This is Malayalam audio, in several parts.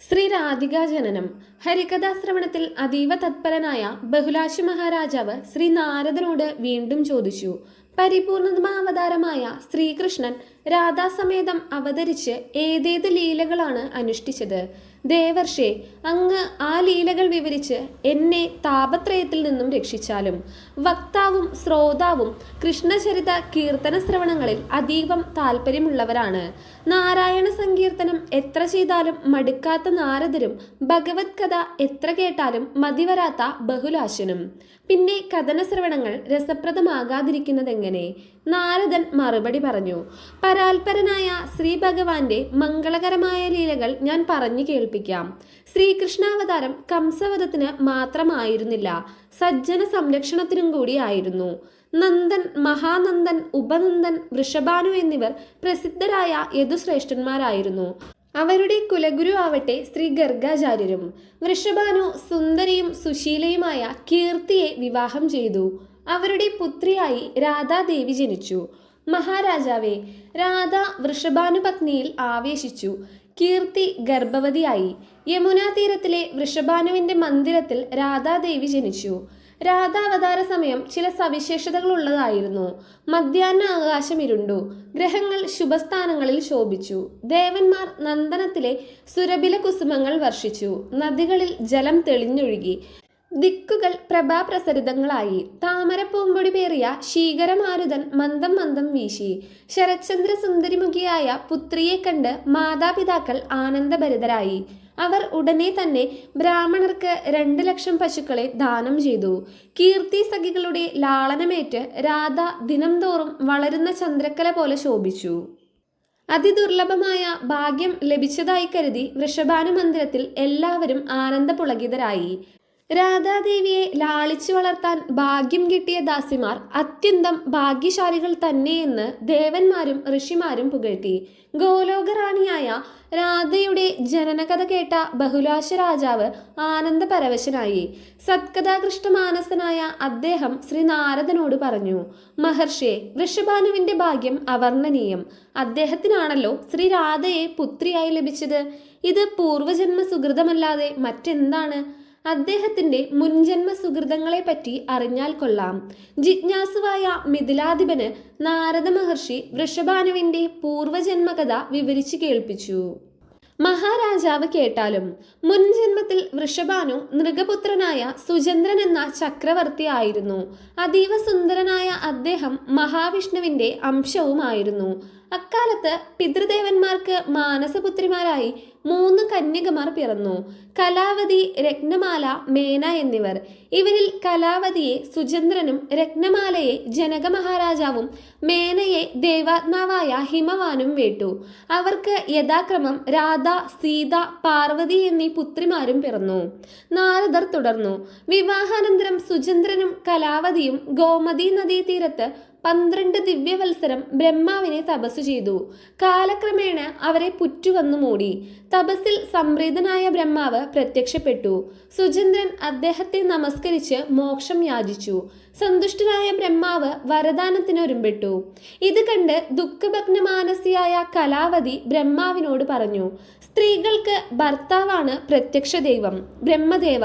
ശ്രീ രാധികാ ജനനം. ഹരികഥാശ്രവണത്തിൽ അതീവ തത്പരനായ ബഹുലാശി മഹാരാജാവ് ശ്രീ നാരദനോട് വീണ്ടും ചോദിച്ചു. പരിപൂർണമാവതാരമായ ശ്രീകൃഷ്ണൻ രാധാസമേതം അവതരിച്ച് ഏതേത് ലീലകളാണ് അനുഷ്ഠിച്ചത്? ദേവർഷേ അങ്ങ് ആ ലീലകൾ വിവരിച്ച് എന്നെ താപത്രയത്തിൽ നിന്നും രക്ഷിച്ചാലും. വക്താവും ശ്രോതാവും കൃഷ്ണചരിത കീർത്തന ശ്രവണങ്ങളിൽ അതീവം താല്പര്യമുള്ളവരാണ് നാരായണ സങ്കീർത്തനം എത്ര ചെയ്താലും മടുക്കാത്ത നാരദരും ഭഗവത് കഥ എത്ര കേട്ടാലും മതിവരാത്ത ബഹുലാശനും. പിന്നെ കഥന ശ്രവണങ്ങൾ രസപ്രദമാകാതിരിക്കുന്നതെങ്ങനെ? നാരദൻ മറുപടി പറഞ്ഞു. പരാൽപരനായ ശ്രീ ഭഗവാന്റെ മംഗളകരമായ ലീലകൾ ഞാൻ പറഞ്ഞു കേൾപ്പിക്കാം. ശ്രീകൃഷ്ണാവതാരം കംസവധത്തിന് മാത്രമായിരുന്നില്ല സജ്ജന സംരക്ഷണത്തിനും കൂടിയായിരുന്നു നന്ദൻ മഹാനന്ദൻ ഉപനന്ദൻ വൃഷഭാനു എന്നിവർ പ്രസിദ്ധരായ യദുശ്രേഷ്ഠന്മാരായിരുന്നു. അവരുടെ കുലഗുരു ആവട്ടെ ശ്രീ ഗർഗാചാര്യരും വൃഷഭാനു സുന്ദരിയും സുശീലയുമായ കീർത്തിയെ വിവാഹം ചെയ്തു. അവരുടെ പുത്രിയായി രാധാദേവി ജനിച്ചു. മഹാരാജാവെ രാധ വൃഷഭാനുപത്നിയിൽ ആവേശിച്ചു. കീർത്തി ഗർഭവതിയായി. യമുനാ തീരത്തിലെ വൃഷഭാനുവിന്റെ മന്ദിരത്തിൽ രാധാദേവി ജനിച്ചു. രാധാവതാര സമയം ചില സവിശേഷതകൾ ഉള്ളതായിരുന്നു മധ്യാഹ്ന ആകാശം ഇരുണ്ടു ഗ്രഹങ്ങൾ ശുഭസ്ഥാനങ്ങളിൽ ശോഭിച്ചു. ദേവന്മാർ നന്ദനത്തിലെ സുരബില കുസുമങ്ങൾ വർഷിച്ചു. നദികളിൽ ജലം തെളിഞ്ഞൊഴുകി. ദിക്കുകൾ പ്രഭാപ്രസരിതങ്ങളായി. താമരപ്പൂമ്പൊടി പേറിയ ശീകരമാരുതൻ മന്ദം മന്ദം വീശി. ശരത്ചന്ദ്ര സുന്ദരിമുഖിയായ പുത്രിയെ കണ്ട് മാതാപിതാക്കൾ ആനന്ദഭരിതരായി. അവർ ഉടനെ തന്നെ ബ്രാഹ്മണർക്ക് രണ്ട് ലക്ഷം പശുക്കളെ ദാനം ചെയ്തു. കീർത്തി സഖികളുടെ ലാളനമേറ്റ് രാധ ദിനം തോറും വളരുന്ന ചന്ദ്രക്കല പോലെ ശോഭിച്ചു. അതിദുർലഭമായ ഭാഗ്യം ലഭിച്ചതായി കരുതി വൃഷഭാനു മന്ദിരത്തിൽ എല്ലാവരും ആനന്ദപുളകിതരായി. രാധാദേവിയെ ലാളിച്ചു വളർത്താൻ ഭാഗ്യം കിട്ടിയ ദാസിമാർ അത്യന്തം ഭാഗ്യശാലികൾ തന്നെയെന്ന് ദേവന്മാരും ഋഷിമാരും പുകഴ്ത്തി. ഗോലോകറാണിയായ രാധയുടെ ജനനകഥ കേട്ട ബഹുലാശ രാജാവ് ആനന്ദപരവശനായി. സത്കഥാകൃഷ്ടമാനസനായ അദ്ദേഹം ശ്രീ നാരദനോട് പറഞ്ഞു മഹർഷിയെ വൃഷഭാനുവിന്റെ ഭാഗ്യം അവർണനീയം. അദ്ദേഹത്തിനാണല്ലോ ശ്രീ രാധയെ പുത്രിയായി ലഭിച്ചത്. ഇത് പൂർവജന്മ സുഹൃതമല്ലാതെ മറ്റെന്താണ്? അദ്ദേഹത്തിന്റെ മുൻജന്മ സുഹൃതങ്ങളെ പറ്റി അറിഞ്ഞാൽ കൊള്ളാം. ജിജ്ഞാസുവായ മിഥിലാധിപന് നാരദ മഹർഷി വൃഷഭാനുവിന്റെ പൂർവജന്മകഥ വിവരിച്ചു കേൾപ്പിച്ചു. മഹാരാജാവ് കേട്ടാലും മുൻജന്മത്തിൽ വൃഷഭാനു നൃഗപുത്രനായ സുചന്ദ്രൻ എന്ന ചക്രവർത്തി ആയിരുന്നു. അതീവ സുന്ദരനായ അദ്ദേഹം മഹാവിഷ്ണുവിന്റെ അംശവുമായിരുന്നു. അക്കാലത്ത് പിതൃദേവന്മാർക്ക് മാനസപുത്രിമാരായി മൂന്ന് കന്യകമാർ പിറന്നു. കലാവതി രത്നമാല മേന എന്നിവർ. ഇവരിൽ കലാവതിയെ സുചന്ദ്രനും രത്നമാലയെ ജനക മഹാരാജാവും മേനയെ ദേവാത്മാവായ ഹിമവാനും വേട്ടു. അവർക്ക് യഥാക്രമം രാധ സീത പാർവതി എന്നീ പുത്രിമാരും പിറന്നു. നാരദർ തുടർന്നു. വിവാഹാനന്തരം സുചന്ദ്രനും കലാവതിയും ഗോമതി നദീതീരത്ത് പന്ത്രണ്ട് ദിവ്യവത്സരം ബ്രഹ്മാവിനെ തപസ് ചെയ്തു. കാലക്രമേണ അവരെ പുറ്റുവന്നു മൂടി. തപസ്സിൽ സംപ്രീതനായ ബ്രഹ്മാവ് പ്രത്യക്ഷപ്പെട്ടു. സുചന്ദ്രൻ അദ്ദേഹത്തെ നമസ്കരിച്ച് മോക്ഷം യാചിച്ചു. സന്തുഷ്ടനായ ബ്രഹ്മാവ് വരദാനത്തിന് ഒരുമ്പെട്ടു ഇത് കണ്ട് ദുഃഖഭഗ്നമാനസിയായ കലാവതി ബ്രഹ്മാവിനോട് പറഞ്ഞു സ്ത്രീകൾക്ക് ഭർത്താവാണ് പ്രത്യക്ഷ ദൈവം ബ്രഹ്മദേവ.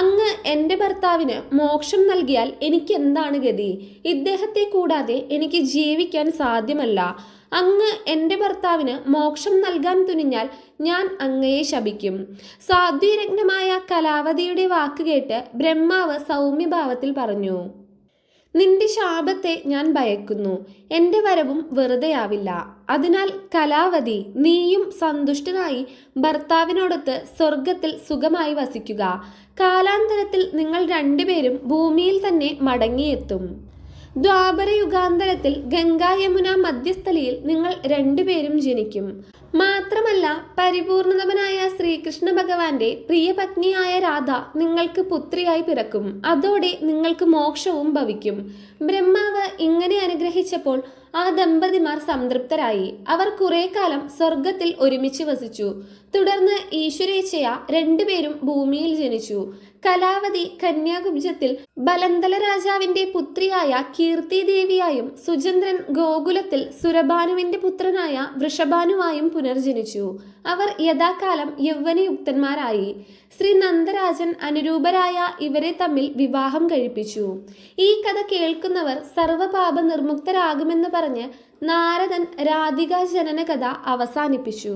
അങ്ങ് എന്റെ ഭർത്താവിന് മോക്ഷം നൽകിയാൽ എനിക്ക് എന്താണ് ഗതി? ഇദ്ദേഹത്തെ കൂടാതെ എനിക്ക് ജീവിക്കാൻ സാധ്യമല്ല. അങ്ങ് എന്റെ ഭർത്താവിന് മോക്ഷം നൽകാൻ തുനിഞ്ഞാൽ ഞാൻ അങ്ങയെ ശപിക്കും. സാധ്വീരഗ്നമായ കലാവതിയുടെ വാക്ക് കേട്ട് ബ്രഹ്മാവ് സൗമ്യഭാവത്തിൽ പറഞ്ഞു നിന്റെ ശാപത്തെ ഞാൻ ഭയക്കുന്നു. എന്റെ വരവും വെറുതെയാവില്ല. അതിനാൽ കലാവതി നീയും സന്തുഷ്ടനായി ഭർത്താവിനോടൊത്ത് സ്വർഗത്തിൽ സുഖമായി വസിക്കുക. കാലാന്തരത്തിൽ നിങ്ങൾ രണ്ടുപേരും ഭൂമിയിൽ തന്നെ മടങ്ങിയെത്തും. ദ്വാപര യുഗാന്തരത്തിൽ ഗംഗാ യമുന മധ്യസ്ഥലിയിൽ നിങ്ങൾ രണ്ടുപേരും ജനിക്കും. മാത്രമല്ല പരിപൂർണതമനായ ശ്രീകൃഷ്ണ ഭഗവാന്റെ പ്രിയപത്നിയായ രാധ നിങ്ങൾക്ക് പുത്രിയായി പിറക്കും. അതോടെ നിങ്ങൾക്ക് മോക്ഷവും ഭവിക്കും. ബ്രഹ്മാവ് ഇങ്ങനെ അനുഗ്രഹിച്ചപ്പോൾ ആ ദമ്പതിമാർ സംതൃപ്തരായി. അവർ കുറെ കാലം സ്വർഗത്തിൽ ഒരുമിച്ച് വസിച്ചു. തുടർന്ന് ഈശ്വരേച്ഛയ രണ്ടുപേരും ഭൂമിയിൽ ജനിച്ചു. കലാവതി കന്യാകുബ്ജത്തിൽ ബലന്തല രാജാവിന്റെ പുത്രിയായ കീർത്തി ദേവിയായും സുചന്ദ്രൻ ഗോകുലത്തിൽ സുരഭാനുവിന്റെ പുത്രനായ വൃഷഭാനുവായും പുനർജനിച്ചു. അവർ യഥാകാലം യൗവനയുക്തന്മാരായി. ശ്രീ നന്ദരാജൻ അനുരൂപരായ ഇവരെ തമ്മിൽ വിവാഹം കഴിപ്പിച്ചു. ഈ കഥ കേൾക്കുന്നവർ സർവപാപ നിർമുക്തരാകുമെന്ന് പറഞ്ഞ് നാരദൻ രാധികാ ജനന കഥ അവസാനിപ്പിച്ചു.